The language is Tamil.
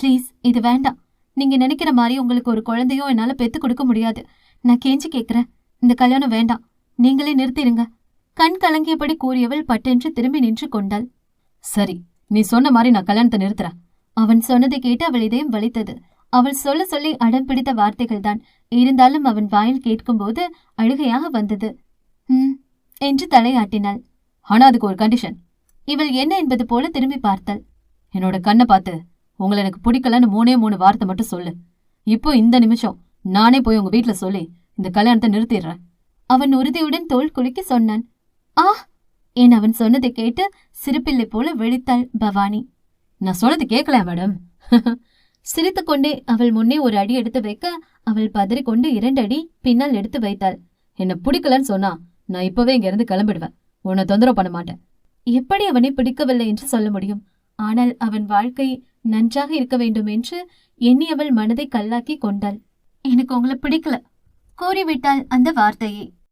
ப்ளீஸ் இது வேண்டாம். நீங்க நினைக்கிற மாதிரி உங்களுக்கு ஒரு குழந்தையோ என்னால பெத்து கொடுக்க முடியாது. நான் கெஞ்சி கேட்கிறேன் இந்த கல்யாணம் வேண்டாம். நீங்களே நிறுத்திடுங்க. கண் கலங்கியபடி கூறியவள் பட்டென்று திரும்பி நின்று கொண்டாள். சரி நீ சொன்ன மாதிரி நான் கல்யாணத்தை நிறுத்துறேன். அவன் சொன்னதை கேட்டு அவள் இதயம் வலித்தது. அவள் சொல்ல சொல்லி அடம் பிடித்த வார்த்தைகள் தான் இருந்தாலும் அவன் வாயில் கேட்கும்போது அழுகையாக வந்தது. ம் என்று தலையாட்டினாள். ஆனா அதுக்கு ஒரு கண்டிஷன் இவள் என்ன என்பது போல திரும்பி பார்த்தாள். என்னோட கண்ணை பார்த்து உங்களை எனக்கு பிடிக்கலன்னு மூணே மூணு வார்த்தை மட்டும் சொல்லு. இப்போ இந்த நிமிஷம் நானே போய் உங்க வீட்டுல சொல்லி இந்த கல்யாணத்தை நிறுத்திடுறேன். அவன் உறுதியுடன் தோல் குலுக்கி சொன்னான். ஆ என் அவன் சொன்னதை கேட்டு சிரிப்பில்லை போல வெளித்தாள் பவானி. நான் சொன்னது கேட்கல மேடம். சிரித்துக்கொண்டே அவள் முன்னே ஒரு அடி எடுத்து வைக்க அவள் பதறிக்கொண்டு இரண்டு அடி பின்னால் எடுத்து வைத்தாள். என்ன பிடிக்கலன்னு சொன்னா நான் இப்பவே இங்க இருந்து கிளம்பிடுவேன். உன்னை தொந்தரவு பண்ண மாட்டேன். எப்படி அவனை பிடிக்கவில்லை என்று சொல்ல முடியும்? ஆனால் அவன் வாழ்க்கை நன்றாக இருக்க வேண்டும் என்று எண்ணி அவள் மனதை கல்லாக்கி கொண்டாள். எனக்கு உங்களை பிடிக்கல. கூறிவிட்டாள் அந்த வார்த்தையை.